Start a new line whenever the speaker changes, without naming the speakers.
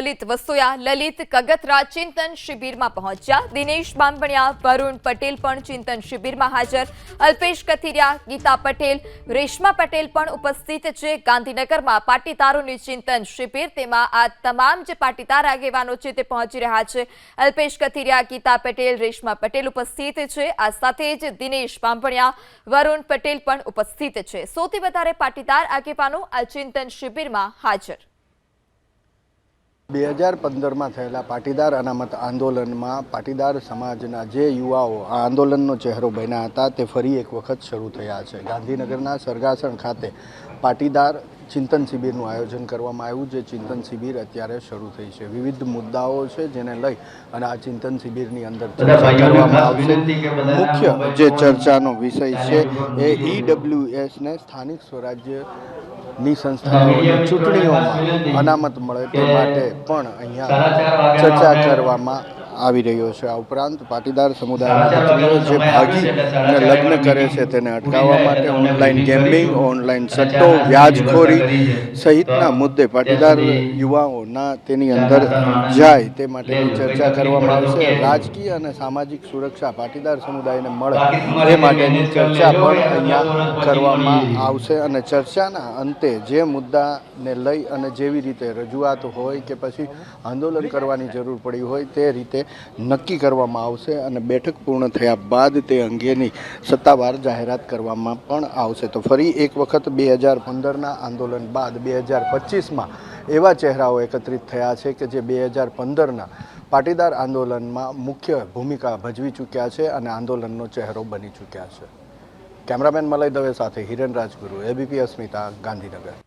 લલિત વસોયા, લલિત કગતરા ચિંતન શિબિરમાં પહોંચ્યા. દિનેશ બાંભણિયા, વરુણ પટેલ પણ ચિંતન શિબિરમાં હાજર. અલ્પેશ કથિરિયા, ગીતા પટેલ, રેશમા પટેલ પણ ઉપસ્થિત છે. ગાંધીનગરમાં પાટીદારોની ચિંતન શિબિર, તેમાં આ તમામ જે પાટીદાર આગેવાનો છે તે પહોંચી રહ્યા છે. અલ્પેશ કથિરિયા, ગીતા પટેલ, રેશમા પટેલ ઉપસ્થિત છે. આ સાથે જ દિનેશ બાંભણિયા, વરુણ પટેલ પણ ઉપસ્થિત છે. સૌથી વધારે પાટીદાર આગેવાનો આ ચિંતન શિબિરમાં હાજર.
બે હજાર પંદરમાં થયેલા પાટીદાર અનામત આંદોલનમાં પાટીદાર સમાજના જે યુવાઓ આ આંદોલનનો ચહેરો બન્યા હતા, તે ફરી એક વખત શરૂ થયા છે. ગાંધીનગરના સરગાસણ ખાતે પાટીદાર ચિંતન શિબિરનું આયોજન કરવામાં આવ્યું જે ચિંતન શિબિર અત્યારે શરૂ થઈ છે. વિવિધ મુદ્દાઓ છે જેને લઈ અને આ ચિંતન શિબિરની અંદર ચર્ચા કરવામાં આવશે. મુખ્ય જે ચર્ચાનો વિષય છે એ ઈડબ્લ્યુએસને સ્થાનિક સ્વરાજ્યની સંસ્થાઓની ચૂંટણીઓમાં અનામત મળે તે માટે પણ અહીંયા ચર્ચા કરવામાં આવી રહ્યો છે. આ ઉપરાંત પાટીદાર સમુદાયના દીકરીઓ જે ભાગી અને લગ્ન કરે છે તેને અટકાવવા માટે ઓનલાઈન ગેમિંગ ઓનલાઈન સટ્ટો વ્યાજખોરી સહિતના મુદ્દે પાટીદાર યુવાઓના તેની અંદર જાય તે માટેની ચર્ચા કરવામાં આવશે. રાજકીય અને સામાજિક સુરક્ષા પાટીદાર સમુદાયને મળે તે માટેની ચર્ચા પણ અહીંયા કરવામાં આવશે અને ચર્ચાના અંતે જે મુદ્દાને લઈ અને જેવી રીતે રજૂઆત હોય કે પછી આંદોલન કરવાની જરૂર પડી હોય તે રીતે નક્કી કરવામાં આવશે અને બેઠક પૂર્ણ થયા બાદ તે અંગેની સત્તાવાર જાહેરાત કરવામાં પણ આવશે. તો ફરી એક વખત બે હજાર પંદરના આંદોલન બાદ બે હજાર પચીસમાં એવા ચહેરાઓ એકત્રિત થયા છે કે જે બે હજાર પંદરના પાટીદાર આંદોલનમાં મુખ્ય ભૂમિકા ભજવી ચૂક્યા છે અને આંદોલનનો ચહેરો બની ચૂક્યા છે. કેમેરામેન મલય દવે સાથે હિરણ રાજગુરુ એબીપી અસ્મિતા, ગાંધીનગર.